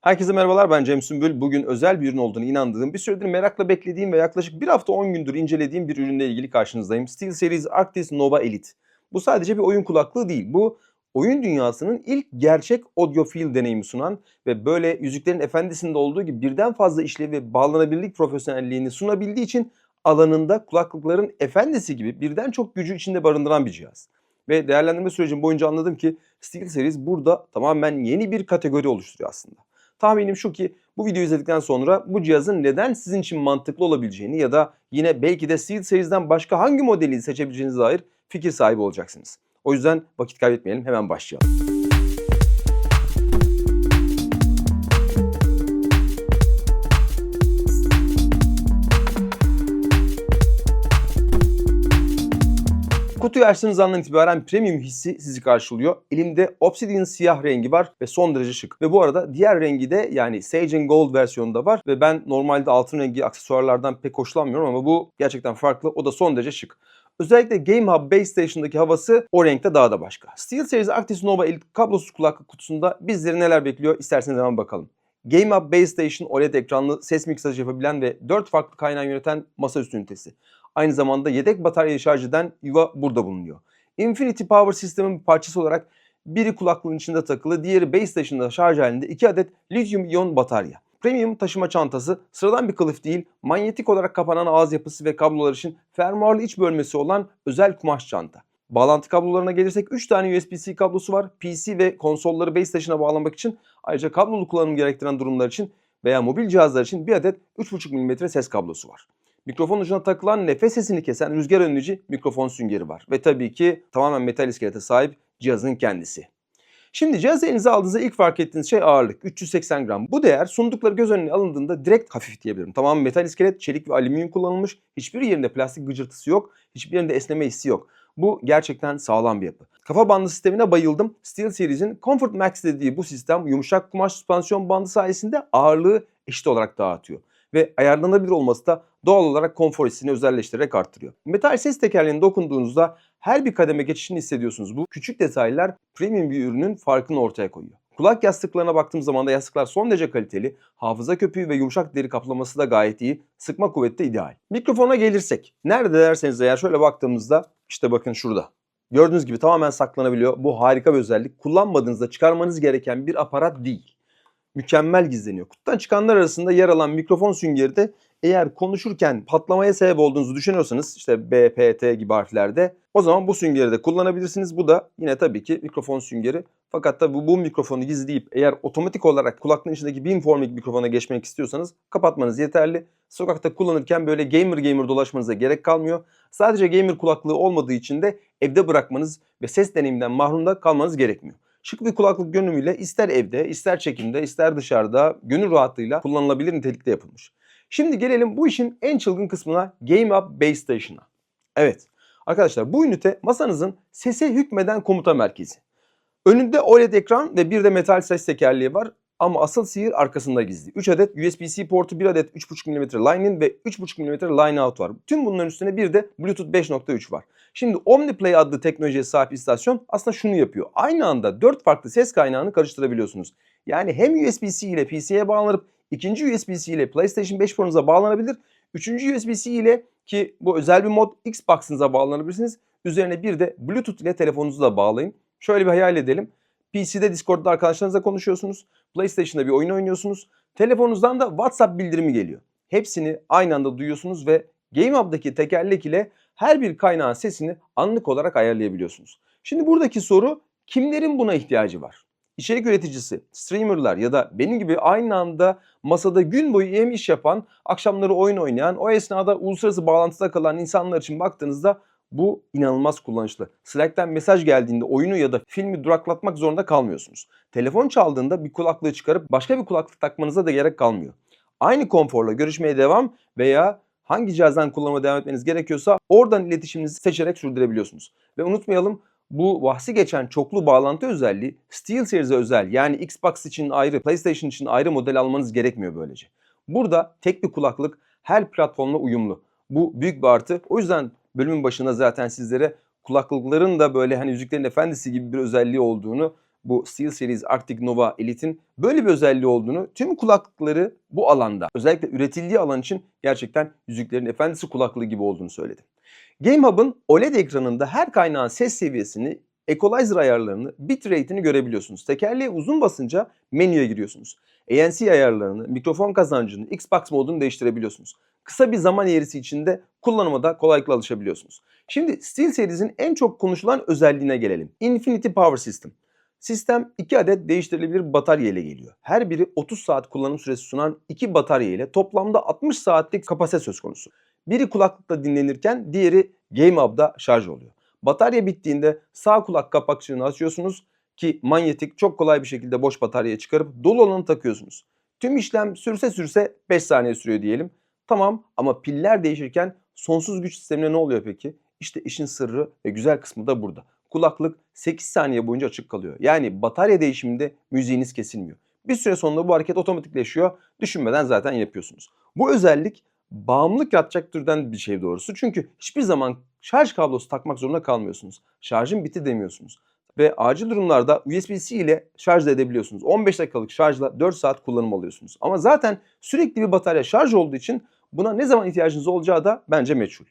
Herkese merhabalar ben Cem Sümbül. Bugün özel bir ürün olduğunu inandığım, bir süredir merakla beklediğim ve yaklaşık bir hafta 10 gündür incelediğim bir ürünle ilgili karşınızdayım. SteelSeries Arctis Nova Elite. Bu sadece bir oyun kulaklığı değil. Bu oyun dünyasının ilk gerçek audiofil deneyimi sunan ve böyle Yüzüklerin Efendisi'nde olduğu gibi birden fazla işlevi ve bağlanabilirlik profesyonelliğini sunabildiği için alanında kulaklıkların efendisi gibi birden çok gücü içinde barındıran bir cihaz. Ve değerlendirme sürecim boyunca anladım ki SteelSeries burada tamamen yeni bir kategori oluşturuyor aslında. Tahminim şu ki bu videoyu izledikten sonra bu cihazın neden sizin için mantıklı olabileceğini ya da yine belki de Steel Series'den başka hangi modeli seçebileceğinize dair fikir sahibi olacaksınız. O yüzden vakit kaybetmeyelim hemen başlayalım. Kutuyu açtığınız andan itibaren premium hissi sizi karşılıyor. Elimde Obsidian siyah rengi var ve son derece şık. Ve bu arada diğer rengi de yani Sage and Gold versiyonunda var. Ve ben normalde altın rengi aksesuarlardan pek hoşlanmıyorum ama bu gerçekten farklı. O da son derece şık. Özellikle Game Hub Base Station'daki havası o renkte daha da başka. SteelSeries Actis Nova Elite kablosuz kulaklık kutusunda bizleri neler bekliyor isterseniz hemen bakalım. Game Hub Base Station OLED ekranlı ses miksajı yapabilen ve 4 farklı kaynağı yöneten masaüstü ünitesi. Aynı zamanda yedek bataryayı şarj eden yuva burada bulunuyor. Infinity Power sistemin bir parçası olarak biri kulaklığın içinde takılı, diğeri base station'da şarj halinde 2 adet lityum iyon batarya. Premium taşıma çantası sıradan bir kılıf değil, manyetik olarak kapanan ağız yapısı ve kablolar için fermuarlı iç bölmesi olan özel kumaş çanta. Bağlantı kablolarına gelirsek 3 tane USB-C kablosu var. PC ve konsolları base station'a bağlamak için ayrıca kablolu kullanım gerektiren durumlar için veya mobil cihazlar için bir adet 3.5 mm ses kablosu var. Mikrofon ucuna takılan nefes sesini kesen rüzgar önleyici mikrofon süngeri var. Ve tabii ki tamamen metal iskelete sahip cihazın kendisi. Şimdi cihazı elinize aldığınızda ilk fark ettiğiniz şey ağırlık. 380 gram. Bu değer sundukları göz önüne alındığında direkt hafif diyebilirim. Tamamen metal iskelet, çelik ve alüminyum kullanılmış. Hiçbir yerinde plastik gıcırtısı yok. Hiçbir yerinde esneme hissi yok. Bu gerçekten sağlam bir yapı. Kafa bandı sistemine bayıldım. SteelSeries'in Comfort Max dediği bu sistem yumuşak kumaş süspansiyon bandı sayesinde ağırlığı eşit olarak dağıtıyor ve ayarlanabilir olması da doğal olarak konfor hissini özelleştirerek arttırıyor. Metal ses tekerleğine dokunduğunuzda her bir kademe geçişini hissediyorsunuz. Bu küçük detaylar premium bir ürünün farkını ortaya koyuyor. Kulak yastıklarına baktığım zaman da yastıklar son derece kaliteli, hafıza köpüğü ve yumuşak deri kaplaması da gayet iyi, sıkma kuvveti de ideal. Mikrofona gelirsek, nerede derseniz eğer şöyle baktığımızda işte bakın şurada. Gördüğünüz gibi tamamen saklanabiliyor. Bu harika bir özellik. Kullanmadığınızda çıkarmanız gereken bir aparat değil mükemmel gizleniyor. Kutudan çıkanlar arasında yer alan mikrofon süngeri de eğer konuşurken patlamaya sebep olduğunuzu düşünüyorsanız işte B, P, T gibi harflerde o zaman bu süngeri de kullanabilirsiniz. Bu da yine tabii ki mikrofon süngeri. Fakat da bu, bu mikrofonu gizleyip eğer otomatik olarak kulaklığın içindeki beamforming mikrofona geçmek istiyorsanız kapatmanız yeterli. Sokakta kullanırken böyle gamer gamer dolaşmanıza gerek kalmıyor. Sadece gamer kulaklığı olmadığı için de evde bırakmanız ve ses deneyiminden mahrum da kalmanız gerekmiyor. Şık bir kulaklık görünümüyle ister evde, ister çekimde, ister dışarıda gönül rahatlığıyla kullanılabilir nitelikte yapılmış. Şimdi gelelim bu işin en çılgın kısmına Game Up Base Station'a. Evet arkadaşlar bu ünite masanızın sese hükmeden komuta merkezi. Önünde OLED ekran ve bir de metal ses tekerleği var. Ama asıl sihir arkasında gizli. 3 adet USB-C portu, 1 adet 3.5 mm line-in ve 3.5 mm line-out var. Tüm bunların üstüne bir de Bluetooth 5.3 var. Şimdi OmniPlay adlı teknolojiye sahip istasyon aslında şunu yapıyor. Aynı anda 4 farklı ses kaynağını karıştırabiliyorsunuz. Yani hem USB-C ile PC'ye bağlanıp ikinci USB-C ile PlayStation 5 fonunuza bağlanabilir. Üçüncü USB-C ile ki bu özel bir mod Xbox'ınıza bağlanabilirsiniz. Üzerine bir de Bluetooth ile telefonunuzu da bağlayın. Şöyle bir hayal edelim. PC'de Discord'da arkadaşlarınızla konuşuyorsunuz. PlayStation'da bir oyun oynuyorsunuz. Telefonunuzdan da WhatsApp bildirimi geliyor. Hepsini aynı anda duyuyorsunuz ve GameHub'daki tekerlek ile her bir kaynağın sesini anlık olarak ayarlayabiliyorsunuz. Şimdi buradaki soru kimlerin buna ihtiyacı var? İçerik üreticisi, streamerlar ya da benim gibi aynı anda masada gün boyu hem iş yapan, akşamları oyun oynayan, o esnada uluslararası bağlantıda kalan insanlar için baktığınızda bu inanılmaz kullanışlı. Slack'ten mesaj geldiğinde oyunu ya da filmi duraklatmak zorunda kalmıyorsunuz. Telefon çaldığında bir kulaklığı çıkarıp başka bir kulaklık takmanıza da gerek kalmıyor. Aynı konforla görüşmeye devam veya hangi cihazdan kullanmaya devam etmeniz gerekiyorsa oradan iletişiminizi seçerek sürdürebiliyorsunuz. Ve unutmayalım bu bahsi geçen çoklu bağlantı özelliği SteelSeries'e özel yani Xbox için ayrı, PlayStation için ayrı model almanız gerekmiyor böylece. Burada tek bir kulaklık her platformla uyumlu. Bu büyük bir artı. O yüzden bölümün başında zaten sizlere kulaklıkların da böyle hani Yüzüklerin Efendisi gibi bir özelliği olduğunu bu SteelSeries Arctic Nova Elite'in böyle bir özelliği olduğunu, tüm kulaklıkları bu alanda, özellikle üretildiği alan için gerçekten Yüzüklerin Efendisi kulaklığı gibi olduğunu söyledi. GameHub'ın OLED ekranında her kaynağın ses seviyesini, equalizer ayarlarını, bitrate'ini görebiliyorsunuz. Tekerleğe uzun basınca menüye giriyorsunuz. ANC ayarlarını, mikrofon kazancını, Xbox modunu değiştirebiliyorsunuz. Kısa bir zaman eğrisi içinde kullanıma da kolaylıkla alışabiliyorsunuz. Şimdi SteelSeries'in en çok konuşulan özelliğine gelelim. Infinity Power System. Sistem 2 adet değiştirilebilir batarya ile geliyor. Her biri 30 saat kullanım süresi sunan 2 batarya ile toplamda 60 saatlik kapasite söz konusu. Biri kulaklıkla dinlenirken diğeri Game Hub'da şarj oluyor. Batarya bittiğinde sağ kulak kapakçığını açıyorsunuz ki manyetik çok kolay bir şekilde boş bataryaya çıkarıp dolu olanı takıyorsunuz. Tüm işlem sürse sürse 5 saniye sürüyor diyelim. Tamam ama piller değişirken sonsuz güç sistemine ne oluyor peki? İşte işin sırrı ve güzel kısmı da burada. Kulaklık 8 saniye boyunca açık kalıyor. Yani batarya değişiminde müziğiniz kesilmiyor. Bir süre sonra bu hareket otomatikleşiyor. Düşünmeden zaten yapıyorsunuz. Bu özellik bağımlılık yaratacak türden bir şey doğrusu. Çünkü hiçbir zaman şarj kablosu takmak zorunda kalmıyorsunuz. Şarjım bitti demiyorsunuz. Ve acil durumlarda USB-C ile şarj da edebiliyorsunuz. 15 dakikalık şarjla 4 saat kullanım alıyorsunuz. Ama zaten sürekli bir batarya şarj olduğu için buna ne zaman ihtiyacınız olacağı da bence meçhul.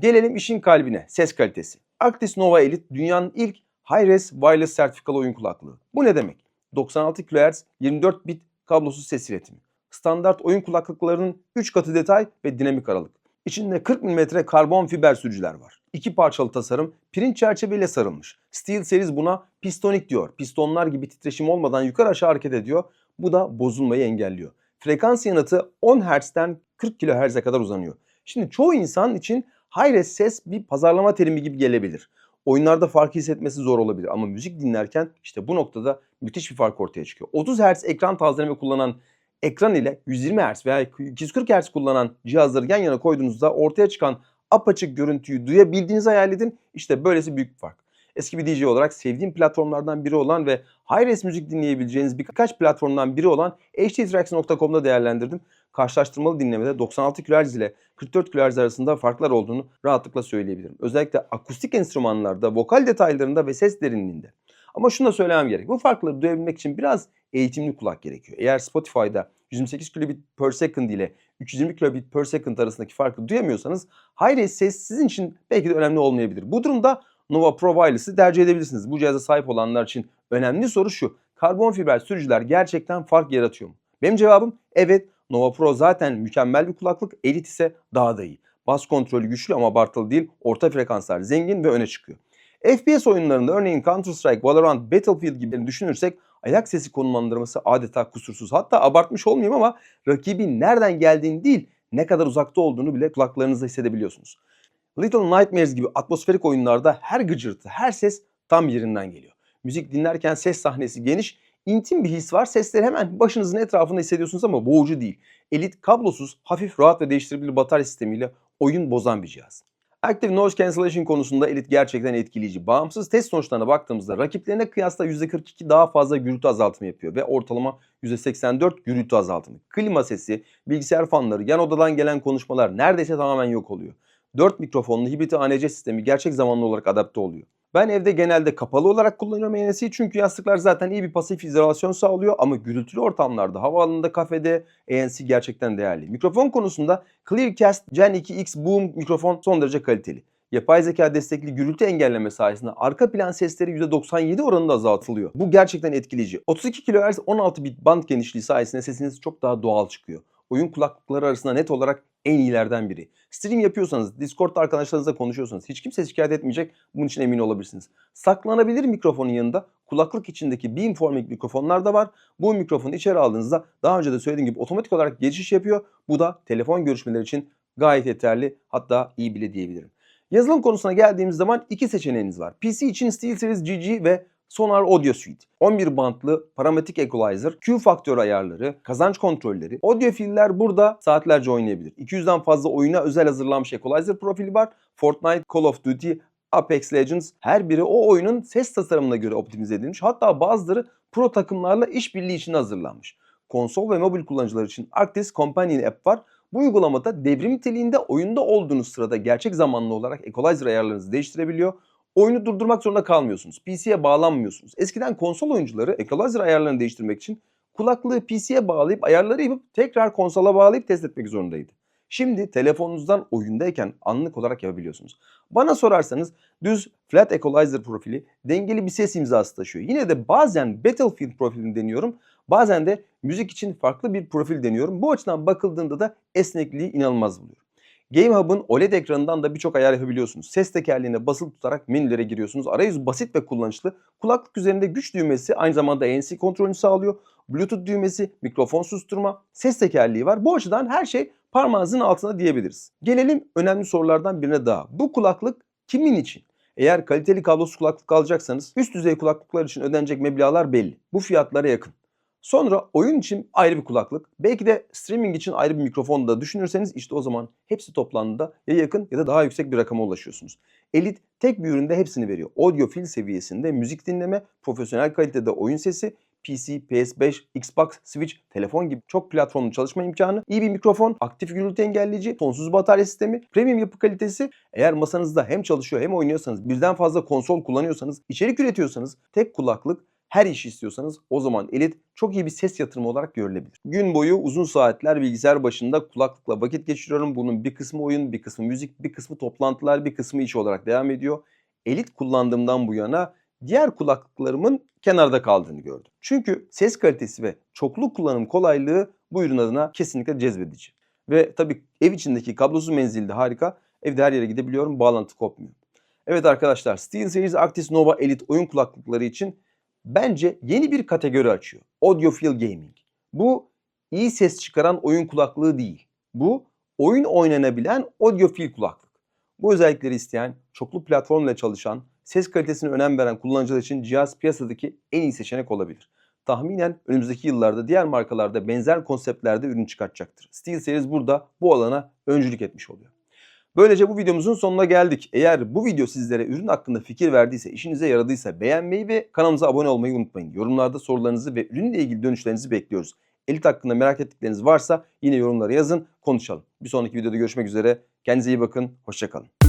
Gelelim işin kalbine, ses kalitesi. Actis Nova Elite dünyanın ilk Hi-Res Wireless sertifikalı oyun kulaklığı. Bu ne demek? 96 kHz 24 bit kablosuz ses iletimi. Standart oyun kulaklıklarının 3 katı detay ve dinamik aralık. İçinde 40 mm karbon fiber sürücüler var. İki parçalı tasarım pirinç çerçeveyle sarılmış. SteelSeries buna pistonik diyor. Pistonlar gibi titreşim olmadan yukarı aşağı hareket ediyor. Bu da bozulmayı engelliyor. Frekans yanıtı 10 Hz'den 40 kHz'e kadar uzanıyor. Şimdi çoğu insan için high-res ses bir pazarlama terimi gibi gelebilir. Oyunlarda farkı hissetmesi zor olabilir ama müzik dinlerken işte bu noktada müthiş bir fark ortaya çıkıyor. 30 Hz ekran tazeleme kullanan ekran ile 120 Hz veya 240 Hz kullanan cihazları yan yana koyduğunuzda ortaya çıkan apaçık görüntüyü duyabildiğinizi hayal edin. İşte böylesi büyük bir fark. Eski bir DJ olarak sevdiğim platformlardan biri olan ve high-res müzik dinleyebileceğiniz birkaç platformdan biri olan hdtracks.com'da değerlendirdim. Karşılaştırmalı dinlemede 96 kHz ile 44 kHz arasında farklar olduğunu rahatlıkla söyleyebilirim. Özellikle akustik enstrümanlarda, vokal detaylarında ve ses derinliğinde. Ama şunu da söylemem gerek. Bu farkları duyabilmek için biraz eğitimli kulak gerekiyor. Eğer Spotify'da 128 kilobit per second ile 320 kilobit per second arasındaki farkı duyamıyorsanız high-res ses sizin için belki de önemli olmayabilir. Bu durumda Nova Pro Wireless'ı tercih edebilirsiniz. Bu cihaza sahip olanlar için önemli soru şu. Karbon fiber sürücüler gerçekten fark yaratıyor mu? Benim cevabım evet. Nova Pro zaten mükemmel bir kulaklık. Elite ise daha da iyi. Bas kontrolü güçlü ama abartılı değil. Orta frekanslar zengin ve öne çıkıyor. FPS oyunlarında örneğin Counter Strike, Valorant, Battlefield gibi düşünürsek ayak sesi konumlandırması adeta kusursuz. Hatta abartmış olmayayım ama rakibin nereden geldiğini değil ne kadar uzakta olduğunu bile kulaklarınızda hissedebiliyorsunuz. Little Nightmares gibi atmosferik oyunlarda her gıcırtı, her ses tam yerinden geliyor. Müzik dinlerken ses sahnesi geniş, intim bir his var. Sesleri hemen başınızın etrafında hissediyorsunuz ama boğucu değil. Elit kablosuz, hafif, rahat ve değiştirebilir batarya sistemiyle oyun bozan bir cihaz. Active Noise Cancellation konusunda Elite gerçekten etkileyici. Bağımsız test sonuçlarına baktığımızda rakiplerine kıyasla %42 daha fazla gürültü azaltımı yapıyor ve ortalama %84 gürültü azaltımı. Klima sesi, bilgisayar fanları, yan odadan gelen konuşmalar neredeyse tamamen yok oluyor. 4 mikrofonlu hibrit ANC sistemi gerçek zamanlı olarak adapte oluyor. Ben evde genelde kapalı olarak kullanıyorum ANS'yi çünkü yastıklar zaten iyi bir pasif izolasyon sağlıyor ama gürültülü ortamlarda, havaalanında, kafede ANC gerçekten değerli. Mikrofon konusunda Clearcast Gen 2X Boom mikrofon son derece kaliteli. Yapay zeka destekli gürültü engelleme sayesinde arka plan sesleri %97 oranında azaltılıyor. Bu gerçekten etkileyici. 32 kHz 16 bit band genişliği sayesinde sesiniz çok daha doğal çıkıyor. Oyun kulaklıkları arasında net olarak en iyilerden biri. Stream yapıyorsanız, Discord'da arkadaşlarınızla konuşuyorsanız hiç kimse şikayet etmeyecek. Bunun için emin olabilirsiniz. Saklanabilir mikrofonun yanında kulaklık içindeki beamforming mikrofonlar da var. Bu mikrofonu içeri aldığınızda daha önce de söylediğim gibi otomatik olarak geçiş yapıyor. Bu da telefon görüşmeleri için gayet yeterli hatta iyi bile diyebilirim. Yazılım konusuna geldiğimiz zaman iki seçeneğiniz var. PC için SteelSeries GG ve Sonar Audio Suite, 11 bantlı parametrik equalizer, Q faktör ayarları, kazanç kontrolleri. Audiofiller burada saatlerce oynayabilir. 200'den fazla oyuna özel hazırlanmış equalizer profili var. Fortnite, Call of Duty, Apex Legends her biri o oyunun ses tasarımına göre optimize edilmiş. Hatta bazıları pro takımlarla işbirliği için hazırlanmış. Konsol ve mobil kullanıcılar için Arctis Companion App var. Bu uygulamada devrim niteliğinde oyunda olduğunuz sırada gerçek zamanlı olarak equalizer ayarlarınızı değiştirebiliyor Oyunu durdurmak zorunda kalmıyorsunuz. PC'ye bağlanmıyorsunuz. Eskiden konsol oyuncuları equalizer ayarlarını değiştirmek için kulaklığı PC'ye bağlayıp ayarları yapıp tekrar konsola bağlayıp test etmek zorundaydı. Şimdi telefonunuzdan oyundayken anlık olarak yapabiliyorsunuz. Bana sorarsanız düz flat equalizer profili dengeli bir ses imzası taşıyor. Yine de bazen Battlefield profilini deniyorum. Bazen de müzik için farklı bir profil deniyorum. Bu açıdan bakıldığında da esnekliği inanılmaz buluyorum. Game Hub'ın OLED ekranından da birçok ayar yapabiliyorsunuz. Ses tekerleğine basılı tutarak menülere giriyorsunuz. Arayüz basit ve kullanışlı. Kulaklık üzerinde güç düğmesi aynı zamanda ANC kontrolünü sağlıyor. Bluetooth düğmesi, mikrofon susturma, ses tekerleği var. Bu açıdan her şey parmağınızın altında diyebiliriz. Gelelim önemli sorulardan birine daha. Bu kulaklık kimin için? Eğer kaliteli kablosuz kulaklık alacaksanız üst düzey kulaklıklar için ödenecek meblağlar belli. Bu fiyatlara yakın. Sonra oyun için ayrı bir kulaklık, belki de streaming için ayrı bir mikrofon da düşünürseniz işte o zaman hepsi toplandığında ya yakın ya da daha yüksek bir rakama ulaşıyorsunuz. Elite tek bir üründe hepsini veriyor. Audiofil seviyesinde müzik dinleme, profesyonel kalitede oyun sesi, PC, PS5, Xbox, Switch, telefon gibi çok platformlu çalışma imkanı, iyi bir mikrofon, aktif gürültü engelleyici, sonsuz batarya sistemi, premium yapı kalitesi. Eğer masanızda hem çalışıyor hem oynuyorsanız, birden fazla konsol kullanıyorsanız, içerik üretiyorsanız, tek kulaklık her iş istiyorsanız o zaman Elite çok iyi bir ses yatırımı olarak görülebilir. Gün boyu uzun saatler bilgisayar başında kulaklıkla vakit geçiriyorum. Bunun bir kısmı oyun, bir kısmı müzik, bir kısmı toplantılar, bir kısmı iş olarak devam ediyor. Elite kullandığımdan bu yana diğer kulaklıklarımın kenarda kaldığını gördüm. Çünkü ses kalitesi ve çoklu kullanım kolaylığı bu ürün adına kesinlikle cezbedici. Ve tabii ev içindeki kablosuz menzili de harika. Evde her yere gidebiliyorum, bağlantı kopmuyor. Evet arkadaşlar, SteelSeries Arctis Nova Elite oyun kulaklıkları için bence yeni bir kategori açıyor. Audiophile Gaming. Bu iyi ses çıkaran oyun kulaklığı değil. Bu oyun oynanabilen audiofil kulaklık. Bu özellikleri isteyen, çoklu platformla çalışan, ses kalitesine önem veren kullanıcılar için cihaz piyasadaki en iyi seçenek olabilir. Tahminen önümüzdeki yıllarda diğer markalarda benzer konseptlerde ürün çıkartacaktır. SteelSeries burada bu alana öncülük etmiş oluyor. Böylece bu videomuzun sonuna geldik. Eğer bu video sizlere ürün hakkında fikir verdiyse, işinize yaradıysa beğenmeyi ve kanalımıza abone olmayı unutmayın. Yorumlarda sorularınızı ve ürünle ilgili dönüşlerinizi bekliyoruz. Elit hakkında merak ettikleriniz varsa yine yorumlara yazın, konuşalım. Bir sonraki videoda görüşmek üzere. Kendinize iyi bakın, hoşçakalın.